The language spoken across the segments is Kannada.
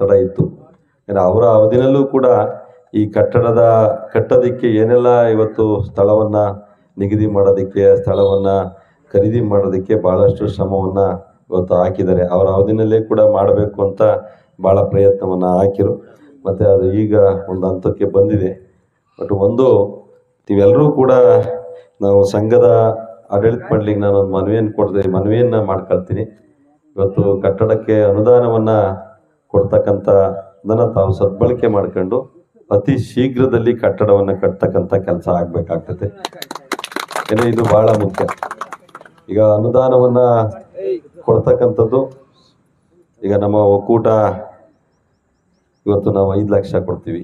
ಒತ್ತಡ ಇತ್ತು. ಅವರ ಅವಧಿನಲ್ಲೂ ಕೂಡ ಈ ಕಟ್ಟಡದ ಕಟ್ಟೋದಕ್ಕೆ ಏನೆಲ್ಲ ಇವತ್ತು ಸ್ಥಳವನ್ನು ನಿಗದಿ ಮಾಡೋದಕ್ಕೆ, ಸ್ಥಳವನ್ನು ಖರೀದಿ ಮಾಡೋದಕ್ಕೆ ಭಾಳಷ್ಟು ಶ್ರಮವನ್ನು ಇವತ್ತು ಹಾಕಿದ್ದಾರೆ. ಅವರ ಅವಧಿನಲ್ಲೇ ಕೂಡ ಮಾಡಬೇಕು ಅಂತ ಭಾಳ ಪ್ರಯತ್ನವನ್ನು ಹಾಕಿರು. ಮತ್ತು ಅದು ಈಗ ಒಂದು ಹಂತಕ್ಕೆ ಬಂದಿದೆ. ಬಟ್ ಒಂದು ನೀವೆಲ್ಲರೂ ಕೂಡ ನಾವು ಸಂಘದ ಆಡಳಿತ ಮಂಡಳಿಗೆ ನಾನು ಒಂದು ಮನವಿಯನ್ನು ಕೊಡ್ತೀನಿ, ಮನವಿಯನ್ನು ಮಾಡ್ಕೊಳ್ತೀನಿ. ಇವತ್ತು ಕಟ್ಟಡಕ್ಕೆ ಅನುದಾನವನ್ನು ಕೊಡ್ತಕ್ಕಂಥ ಅದನ್ನು ತಾವು ಸದ್ಬಳಕೆ ಮಾಡ್ಕೊಂಡು ಅತಿ ಶೀಘ್ರದಲ್ಲಿ ಕಟ್ಟಡವನ್ನು ಕಟ್ತಕ್ಕಂಥ ಕೆಲಸ ಆಗಬೇಕಾಗ್ತದೆ. ಏನೇ ಇದು ಬಹಳ ಮುಖ್ಯ. ಈಗ ಅನುದಾನವನ್ನು ಕೊಡ್ತಕ್ಕಂಥದ್ದು ಈಗ ನಮ್ಮ ಒಕ್ಕೂಟ ಇವತ್ತು ನಾವು ಐದು ಲಕ್ಷ ಕೊಡ್ತೀವಿ.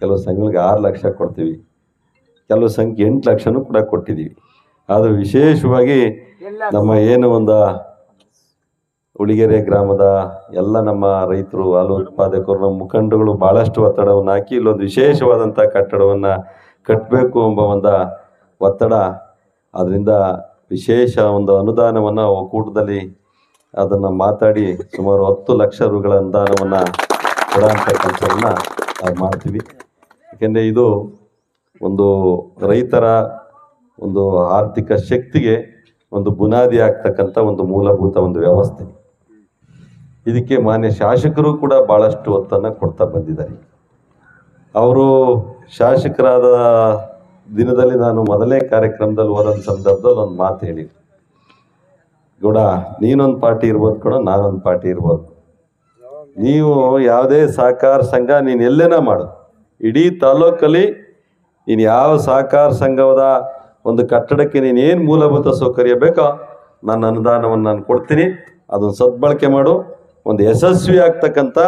ಕೆಲವು ಸಂಘಗಳಿಗೆ ಆರು ಲಕ್ಷ ಕೊಡ್ತೀವಿ. ಕೆಲವು ಸಂಖ್ಯೆ ಎಂಟು ಲಕ್ಷನೂ ಕೂಡ ಕೊಟ್ಟಿದ್ದೀವಿ. ಆದರೆ ವಿಶೇಷವಾಗಿ ನಮ್ಮ ಏನು ಒಂದು ಉಳಿಗೆರೆ ಗ್ರಾಮದ ಎಲ್ಲ ನಮ್ಮ ರೈತರು ಹಾಲು ಉತ್ಪಾದಕರು ನಮ್ಮ ಮುಖಂಡಗಳು ಭಾಳಷ್ಟು ಒತ್ತಡವನ್ನು ಹಾಕಿ ಇಲ್ಲೊಂದು ವಿಶೇಷವಾದಂಥ ಕಟ್ಟಡವನ್ನು ಕಟ್ಟಬೇಕು ಎಂಬ ಒಂದು ಒತ್ತಡ. ಅದರಿಂದ ವಿಶೇಷ ಒಂದು ಅನುದಾನವನ್ನು ಒಕ್ಕೂಟದಲ್ಲಿ ಅದನ್ನು ಮಾತಾಡಿ ಸುಮಾರು ಹತ್ತು ಲಕ್ಷ ರುಗಳ ಅನುದಾನವನ್ನು ಕೊಡೋಂಥ ಕೆಲಸವನ್ನು ನಾವು ಮಾಡ್ತೀವಿ. ಯಾಕೆಂದರೆ ಇದು ಒಂದು ರೈತರ ಒಂದು ಆರ್ಥಿಕ ಶಕ್ತಿಗೆ ಒಂದು ಬುನಾದಿ ಆಗ್ತಕ್ಕಂಥ ಒಂದು ಮೂಲಭೂತ ಒಂದು ವ್ಯವಸ್ಥೆ. ಇದಕ್ಕೆ ಮಾನ್ಯ ಶಾಸಕರು ಕೂಡ ಭಾಳಷ್ಟು ಒತ್ತನ್ನು ಕೊಡ್ತಾ ಬಂದಿದ್ದಾರೆ. ಅವರು ಶಾಸಕರಾದ ದಿನದಲ್ಲಿ ನಾನು ಮೊದಲೇ ಕಾರ್ಯಕ್ರಮದಲ್ಲಿ ಹೋದಂಥ ಸಂದರ್ಭದಲ್ಲಿ ಒಂದು ಮಾತು ಹೇಳಿ ಗೌಡ, ನೀನೊಂದು ಪಾರ್ಟಿ ಇರ್ಬೋದು ಕೂಡ ನಾನೊಂದು ಪಾರ್ಟಿ ಇರ್ಬೋದು. ನೀವು ಯಾವುದೇ ಸಹಕಾರ ಸಂಘ ನೀನು ಎಲ್ಲೇನ ಮಾಡು. ಇಡೀ ತಾಲೂಕಲ್ಲಿ ನೀನು ಯಾವ ಸಹಕಾರ ಸಂಘದ ಒಂದು ಕಟ್ಟಡಕ್ಕೆ ನೀನು ಏನು ಮೂಲಭೂತ ಸೌಕರ್ಯ ಬೇಕೋ, ನನ್ನ ಅನುದಾನವನ್ನು ನಾನು ಕೊಡ್ತೀನಿ. ಅದನ್ನು ಸದ್ಬಳಕೆ ಮಾಡು. ಒಂದು ಯಶಸ್ವಿ ಆಗ್ತಕ್ಕಂಥ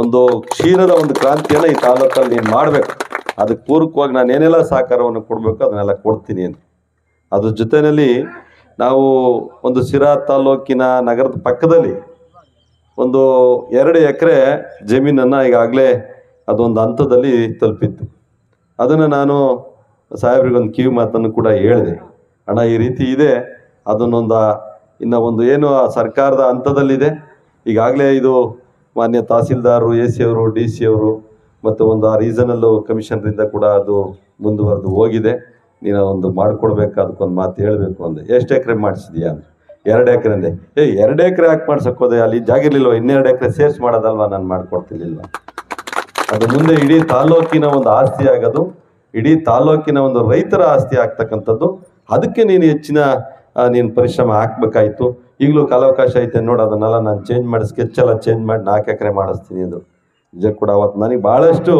ಒಂದು ಕ್ಷೀರದ ಒಂದು ಕ್ರಾಂತಿಯನ್ನು ಈ ತಾಲೂಕಲ್ಲಿ ನೀನು ಮಾಡಬೇಕು. ಅದಕ್ಕೆ ಪೂರಕವಾಗಿ ನಾನು ಏನೆಲ್ಲ ಸಹಕಾರವನ್ನು ಕೊಡಬೇಕು ಅದನ್ನೆಲ್ಲ ಕೊಡ್ತೀನಿ ಅಂತ. ಅದ್ರ ಜೊತೆಯಲ್ಲಿ ನಾವು ಒಂದು ಸಿರಾ ತಾಲೂಕಿನ ನಗರದ ಪಕ್ಕದಲ್ಲಿ ಒಂದು ಎರಡು ಎಕರೆ ಜಮೀನನ್ನು ಈಗಾಗಲೇ ಅದೊಂದು ಹಂತದಲ್ಲಿ ತಲುಪಿತ್ತು. ಅದನ್ನು ನಾನು ಸಾಹೇಬ್ರಿಗೊಂದು ಕಿವಿ ಮಾತನ್ನು ಕೂಡ ಹೇಳಿದೆ. ಅಣ್ಣ ಈ ರೀತಿ ಇದೆ, ಅದನ್ನೊಂದು, ಇನ್ನು ಒಂದು ಏನು ಸರ್ಕಾರದ ಹಂತದಲ್ಲಿದೆ ಈಗಾಗಲೇ ಇದು ಮಾನ್ಯ ತಹಸೀಲ್ದಾರರು ಎ ಸಿ ಅವರು ಡಿ ಸಿ ಅವರು ಮತ್ತು ಒಂದು ಆ ರೀಸನಲ್ಲು ಕಮಿಷನರಿಂದ ಕೂಡ ಅದು ಮುಂದುವರೆದು ಹೋಗಿದೆ. ನೀನು ಒಂದು ಮಾಡಿಕೊಡ್ಬೇಕು ಅದಕ್ಕೊಂದು ಮಾತು ಹೇಳಬೇಕು ಅಂದೆ. ಎಷ್ಟು ಎಕರೆ ಮಾಡಿಸಿದ್ಯಾ ಅಂತ ಎರಡು ಎಕರೆ ಅಂದೆ. ಏ, ಎರಡು ಎಕರೆ ಯಾಕೆ ಮಾಡ್ಸೋಕ್ಕೋದೆ? ಅಲ್ಲಿ ಜಾಗಿರಲಿಲ್ಲ ಇನ್ನೆರಡು ಎಕರೆ ಸೇರ್ಸ್ ಮಾಡೋದಲ್ವ? ನಾನು ಮಾಡಿಕೊಡ್ತಿರ್ಲಿಲ್ಲ ಅದು ಮುಂದೆ ಇಡೀ ತಾಲೂಕಿನ ಒಂದು ಆಸ್ತಿ ಆಗೋದು, ಇಡೀ ತಾಲೂಕಿನ ಒಂದು ರೈತರ ಆಸ್ತಿ ಆಗ್ತಕ್ಕಂಥದ್ದು. ಅದಕ್ಕೆ ನೀನು ಹೆಚ್ಚಿನ ನೀನು ಪರಿಶ್ರಮ ಹಾಕ್ಬೇಕಾಯ್ತು. ಈಗಲೂ ಕಾಲಾವಕಾಶ ಐತೆ ನೋಡು, ಅದನ್ನೆಲ್ಲ ನಾನು ಚೇಂಜ್ ಮಾಡಿ ಸ್ಕೆಚ್ ಎಲ್ಲ ಚೇಂಜ್ ಮಾಡಿ ನಾಲ್ಕು ಎಕರೆ ಮಾಡಿಸ್ತೀನಿ ಅಂದರು. ನಿಜ ಕೂಡ ಅವತ್ತು ನನಗೆ ಭಾಳಷ್ಟು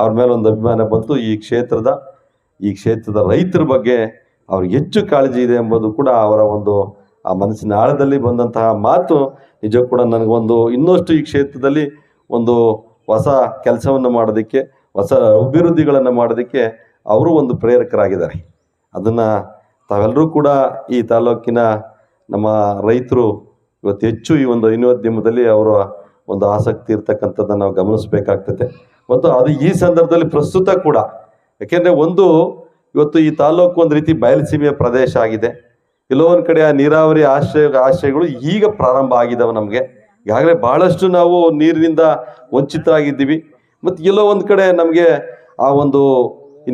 ಅವ್ರ ಮೇಲೆ ಒಂದು ಅಭಿಮಾನ ಬಂತು. ಈ ಕ್ಷೇತ್ರದ ಈ ಕ್ಷೇತ್ರದ ರೈತರ ಬಗ್ಗೆ ಅವ್ರಿಗೆ ಹೆಚ್ಚು ಕಾಳಜಿ ಇದೆ ಎಂಬುದು ಕೂಡ ಅವರ ಒಂದು, ಆ ಮನಸ್ಸಿನ ಆಳದಲ್ಲಿ ಬಂದಂತಹ ಮಾತು. ನಿಜ ಕೂಡ ನನಗೊಂದು ಇನ್ನಷ್ಟು ಈ ಕ್ಷೇತ್ರದಲ್ಲಿ ಒಂದು ಹೊಸ ಕೆಲಸವನ್ನು ಮಾಡೋದಕ್ಕೆ, ಹೊಸ ಅಭಿವೃದ್ಧಿಗಳನ್ನು ಮಾಡೋದಕ್ಕೆ ಅವರು ಒಂದು ಪ್ರೇರಕರಾಗಿದ್ದಾರೆ. ಅದನ್ನು ತಾವೆಲ್ಲರೂ ಕೂಡ ಈ ತಾಲೂಕಿನ ನಮ್ಮ ರೈತರು ಇವತ್ತು ಹೆಚ್ಚು ಈ ಒಂದು ಹೈನೋದ್ಯಮದಲ್ಲಿ ಅವರ ಒಂದು ಆಸಕ್ತಿ ಇರ್ತಕ್ಕಂಥದ್ದನ್ನು ನಾವು ಗಮನಿಸಬೇಕಾಗ್ತದೆ. ಮತ್ತು ಅದು ಈ ಸಂದರ್ಭದಲ್ಲಿ ಪ್ರಸ್ತುತ ಕೂಡ. ಯಾಕೆಂದರೆ ಒಂದು, ಇವತ್ತು ಈ ತಾಲೂಕು ಒಂದು ರೀತಿ ಬಯಲುಸೀಮೆಯ ಪ್ರದೇಶ ಆಗಿದೆ. ಕೆಲವೊಂದು ಕಡೆ ಆ ನೀರಾವರಿ ಆಶ್ರಯ, ಆಶ್ರಯಗಳು ಈಗ ಪ್ರಾರಂಭ ಆಗಿದ್ದಾವೆ ನಮಗೆ. ಈಗಾಗಲೇ ಭಾಳಷ್ಟು ನಾವು ನೀರಿನಿಂದ ವಂಚಿತರಾಗಿದ್ದೀವಿ. ಮತ್ತು ಎಲ್ಲೋ ಒಂದು ಕಡೆ ನಮಗೆ ಆ ಒಂದು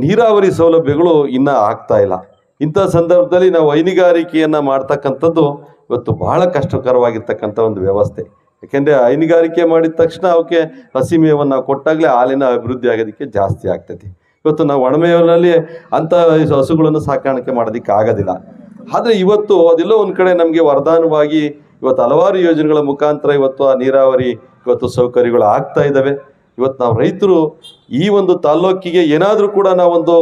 ನೀರಾವರಿ ಸೌಲಭ್ಯಗಳು ಇನ್ನೂ ಆಗ್ತಾ ಇಲ್ಲ. ಇಂಥ ಸಂದರ್ಭದಲ್ಲಿ ನಾವು ಹೈನುಗಾರಿಕೆಯನ್ನು ಮಾಡ್ತಕ್ಕಂಥದ್ದು ಇವತ್ತು ಬಹಳ ಕಷ್ಟಕರವಾಗಿರ್ತಕ್ಕಂಥ ಒಂದು ವ್ಯವಸ್ಥೆ. ಯಾಕೆಂದರೆ ಹೈನುಗಾರಿಕೆ ಮಾಡಿದ ತಕ್ಷಣ ಅವಕ್ಕೆ ಹಸಿ ಮೇವನ್ನು ಕೊಟ್ಟಾಗಲೇ ಹಾಲಿನ ಅಭಿವೃದ್ಧಿ ಆಗೋದಕ್ಕೆ ಜಾಸ್ತಿ ಆಗ್ತೈತಿ ಇವತ್ತು ನಾವು ಒಣಮೇವನಲ್ಲಿ ಅಂಥ ಹಸುಗಳನ್ನು ಸಾಕಾಣಿಕೆ ಮಾಡೋದಕ್ಕೆ ಆಗೋದಿಲ್ಲ. ಆದರೆ ಇವತ್ತು ಅದೆಲ್ಲೋ ಒಂದು ಕಡೆ ನಮಗೆ ವರದಾನವಾಗಿ ಇವತ್ತು ಹಲವಾರು ಯೋಜನೆಗಳ ಮುಖಾಂತರ ಇವತ್ತು ಆ ನೀರಾವರಿ ಇವತ್ತು ಸೌಕರ್ಯಗಳು ಆಗ್ತಾ ಇದ್ದಾವೆ. ಇವತ್ತು ನಾವು ರೈತರು ಈ ಒಂದು ತಾಲ್ಲೂಕಿಗೆ ಏನಾದರೂ ಕೂಡ ನಾವೊಂದು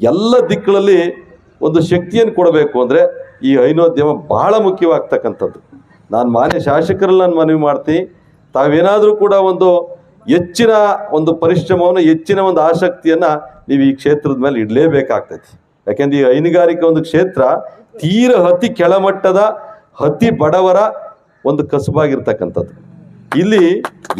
ಎಲ್ಲ ದಿಕ್ಕುಗಳಲ್ಲಿ ಒಂದು ಶಕ್ತಿಯನ್ನು ಕೊಡಬೇಕು ಅಂದರೆ ಈ ಹೈನೋದ್ಯಮ ಬಹಳ ಮುಖ್ಯವಾಗ್ತಕ್ಕಂಥದ್ದು. ನಾನು ಮಾನ್ಯ ಶಾಸಕರಲ್ಲಿ ನಾನು ಮನವಿ ಮಾಡ್ತೀನಿ, ತಾವೇನಾದರೂ ಕೂಡ ಒಂದು ಹೆಚ್ಚಿನ ಒಂದು ಪರಿಶ್ರಮವನ್ನು, ಹೆಚ್ಚಿನ ಒಂದು ಆಸಕ್ತಿಯನ್ನು ನೀವು ಈ ಕ್ಷೇತ್ರದ ಮೇಲೆ ಇಡಲೇಬೇಕಾಗ್ತೈತಿ. ಯಾಕೆಂದ್ರೆ ಈ ಹೈನುಗಾರಿಕೆ ಒಂದು ಕ್ಷೇತ್ರ ತೀರ ಅತಿ ಕೆಳಮಟ್ಟದ, ಅತಿ ಬಡವರ ಒಂದು ಕಸುಬಾಗಿರ್ತಕ್ಕಂಥದ್ದು. ಇಲ್ಲಿ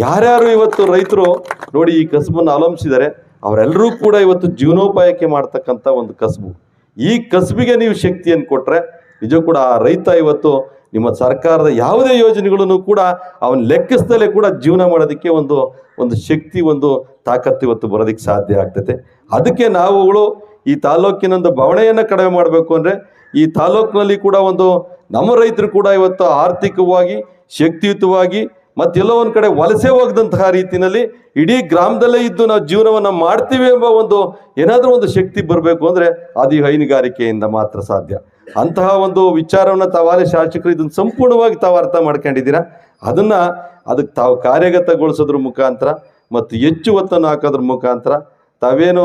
ಯಾರ್ಯಾರು ಇವತ್ತು ರೈತರು ನೋಡಿ ಈ ಕಸುಬನ್ನು ಅವಲಂಬಿಸಿದ್ದಾರೆ ಅವರೆಲ್ಲರೂ ಕೂಡ ಇವತ್ತು ಜೀವನೋಪಾಯಕ್ಕೆ ಮಾಡ್ತಕ್ಕಂಥ ಒಂದು ಕಸುಬು. ಈ ಕಸಬಿಗೆ ನೀವು ಶಕ್ತಿಯನ್ನು ಕೊಟ್ಟರೆ ನಿಜ ಕೂಡ ಆ ರೈತ ಇವತ್ತು ನಿಮ್ಮ ಸರ್ಕಾರದ ಯಾವುದೇ ಯೋಜನೆಗಳನ್ನು ಕೂಡ ಅವನ ಲೆಕ್ಕಿಸ್ದಲೇ ಕೂಡ ಜೀವನ ಮಾಡೋದಕ್ಕೆ ಒಂದು ಒಂದು ಶಕ್ತಿ, ಒಂದು ತಾಕತ್ತು ಇವತ್ತು ಬರೋದಕ್ಕೆ ಸಾಧ್ಯ ಆಗ್ತೈತೆ ಅದಕ್ಕೆ ನಾವುಗಳು ಈ ತಾಲೂಕಿನೊಂದು ಬವಣೆಯನ್ನು ಕಡಿಮೆ ಮಾಡಬೇಕು ಅಂದರೆ ಈ ತಾಲೂಕಿನಲ್ಲಿ ಕೂಡ ಒಂದು ನಮ್ಮ ರೈತರು ಕೂಡ ಇವತ್ತು ಆರ್ಥಿಕವಾಗಿ, ಶಕ್ತಿಯುತವಾಗಿ ಮತ್ತೆಲ್ಲೋ ಒಂದು ಕಡೆ ವಲಸೆ ಹೋಗದಂತಹ ರೀತಿಯಲ್ಲಿ ಇಡೀ ಗ್ರಾಮದಲ್ಲೇ ಇದ್ದು ನಾವು ಜೀವನವನ್ನು ಮಾಡ್ತೀವಿ ಎಂಬ ಒಂದು ಏನಾದರೂ ಒಂದು ಶಕ್ತಿ ಬರಬೇಕು ಅಂದರೆ ಅದು ಹೈನುಗಾರಿಕೆಯಿಂದ ಮಾತ್ರ ಸಾಧ್ಯ. ಅಂತಹ ಒಂದು ವಿಚಾರವನ್ನು ತಾವಾಲೆ ಶಾಸಕರು ಇದನ್ನು ಸಂಪೂರ್ಣವಾಗಿ ತಾವು ಅರ್ಥ ಮಾಡ್ಕೊಂಡಿದ್ದೀರಾ? ಅದನ್ನು ಅದಕ್ಕೆ ತಾವು ಕಾರ್ಯಗತಗೊಳಿಸೋದ್ರ ಮುಖಾಂತರ ಮತ್ತು ಹೆಚ್ಚು ಒತ್ತನ್ನು ಹಾಕೋದ್ರ ಮುಖಾಂತರ ತಾವೇನು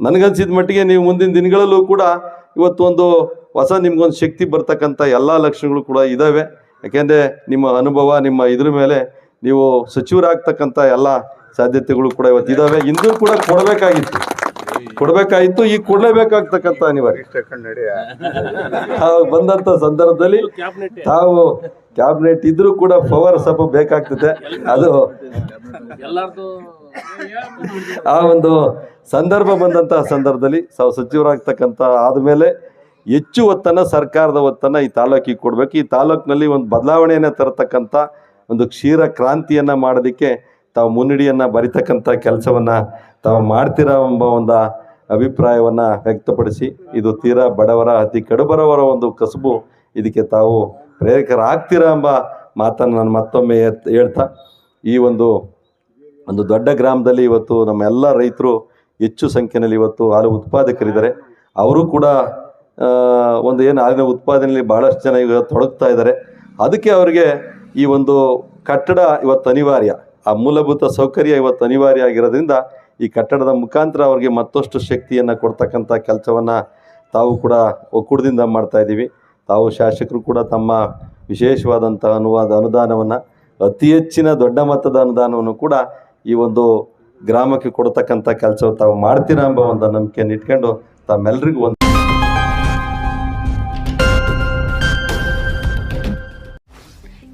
ನನಗನ್ಸಿದ ಮಟ್ಟಿಗೆ ನೀವು ಮುಂದಿನ ದಿನಗಳಲ್ಲೂ ಕೂಡ ಇವತ್ತು ಒಂದು ಹೊಸ ನಿಮ್ಗೊಂದು ಶಕ್ತಿ ಬರ್ತಕ್ಕಂಥ ಎಲ್ಲ ಲಕ್ಷಣಗಳು ಕೂಡ ಇದ್ದಾವೆ ಯಾಕೆಂದರೆ ನಿಮ್ಮ ಅನುಭವ ನಿಮ್ಮ ಇದ್ರ ಮೇಲೆ ನೀವು ಸಚಿವರಾಗ್ತಕ್ಕಂಥ ಎಲ್ಲ ಸಾಧ್ಯತೆಗಳು ಕೂಡ ಇವತ್ತು ಇದ್ದಾವೆ ಇಂದೂ ಕೂಡ ಕೊಡಬೇಕಾಗಿತ್ತು. ಕೊಡಬೇಕಾಗಿತ್ತು ಈಗ ಕೊಡಲೇಬೇಕಾಗ್ತಕ್ಕಂಥ ಅನಿವಾರ್ಯ. ತಾವು ಬಂದಂಥ ಸಂದರ್ಭದಲ್ಲಿ ತಾವು ಕ್ಯಾಬಿನೆಟ್ ಇದ್ರೂ ಕೂಡ ಪವರ್ ಸ್ವಲ್ಪ ಬೇಕಾಗ್ತದೆ. ಅದು ಆ ಒಂದು ಸಂದರ್ಭ ಬಂದಂತಹ ಸಂದರ್ಭದಲ್ಲಿ ಸಚಿವರಾಗ್ತಕ್ಕಂಥ ಆದಮೇಲೆ ಹೆಚ್ಚು ಒತ್ತನ್ನು ಸರ್ಕಾರದ ಒತ್ತನ್ನು ಈ ತಾಲೂಕಿಗೆ ಕೊಡಬೇಕು. ಈ ತಾಲೂಕಿನಲ್ಲಿ ಒಂದು ಬದಲಾವಣೆಯನ್ನು ತರತಕ್ಕಂಥ ಒಂದು ಕ್ಷೀರ ಕ್ರಾಂತಿಯನ್ನು ಮಾಡೋದಕ್ಕೆ ತಾವು ಮುನ್ನುಡಿಯನ್ನು ಬರಿತಕ್ಕಂಥ ಕೆಲಸವನ್ನು ತಾವು ಮಾಡ್ತೀರಾ ಎಂಬ ಒಂದು ಅಭಿಪ್ರಾಯವನ್ನು ವ್ಯಕ್ತಪಡಿಸಿ, ಇದು ತೀರಾ ಬಡವರ ಅತಿ ಕಡುಬರವರ ಒಂದು ಕಸುಬು. ಇದಕ್ಕೆ ತಾವು ಪ್ರೇರಕರಾಗ್ತೀರಾ ಎಂಬ ಮಾತನ್ನು ನಾನು ಮತ್ತೊಮ್ಮೆ ಹೇಳ್ತಾ ಈ ಒಂದು ಒಂದು ದೊಡ್ಡ ಗ್ರಾಮದಲ್ಲಿ ಇವತ್ತು ನಮ್ಮ ಎಲ್ಲ ರೈತರು ಹೆಚ್ಚು ಸಂಖ್ಯೆಯಲ್ಲಿ ಇವತ್ತು ಹಾಲು ಉತ್ಪಾದಕರಿದ್ದಾರೆ. ಅವರು ಕೂಡ ಒಂದು ಏನು ಹಾಲಿನ ಉತ್ಪಾದನೆಯಲ್ಲಿ ಬಹಳಷ್ಟು ಜನ ಈಗ ತೊಡಗ್ತಾ ಇದ್ದಾರೆ. ಅದಕ್ಕೆ ಅವರಿಗೆ ಈ ಒಂದು ಕಟ್ಟಡ ಇವತ್ತು ಅನಿವಾರ್ಯ. ಆ ಮೂಲಭೂತ ಸೌಕರ್ಯ ಇವತ್ತು ಅನಿವಾರ್ಯ ಆಗಿರೋದ್ರಿಂದ ಈ ಕಟ್ಟಡದ ಮುಖಾಂತರ ಅವರಿಗೆ ಮತ್ತಷ್ಟು ಶಕ್ತಿಯನ್ನು ಕೊಡ್ತಕ್ಕಂಥ ಕೆಲಸವನ್ನು ತಾವು ಕೂಡ ಒಕ್ಕೂಟದಿಂದ ಮಾಡ್ತಾ ಇದ್ದೀವಿ. ತಾವು ಶಾಸಕರು ಕೂಡ ತಮ್ಮ ವಿಶೇಷವಾದಂಥ ಅನುವಾದ ಅನುದಾನವನ್ನು, ಅತಿ ಹೆಚ್ಚಿನ ದೊಡ್ಡ ಮೊತ್ತದ ಅನುದಾನವನ್ನು ಕೂಡ ಈ ಒಂದು ಗ್ರಾಮಕ್ಕೆ ಕೊಡ್ತಕ್ಕಂಥ ಕೆಲಸ ತಾವು ಮಾಡ್ತೀರಾ ಎಂಬ ಒಂದು ನಂಬಿಕೆಯನ್ನು ಇಟ್ಕೊಂಡು ತಮ್ಮೆಲ್ಲರಿಗೂ ಒಂದು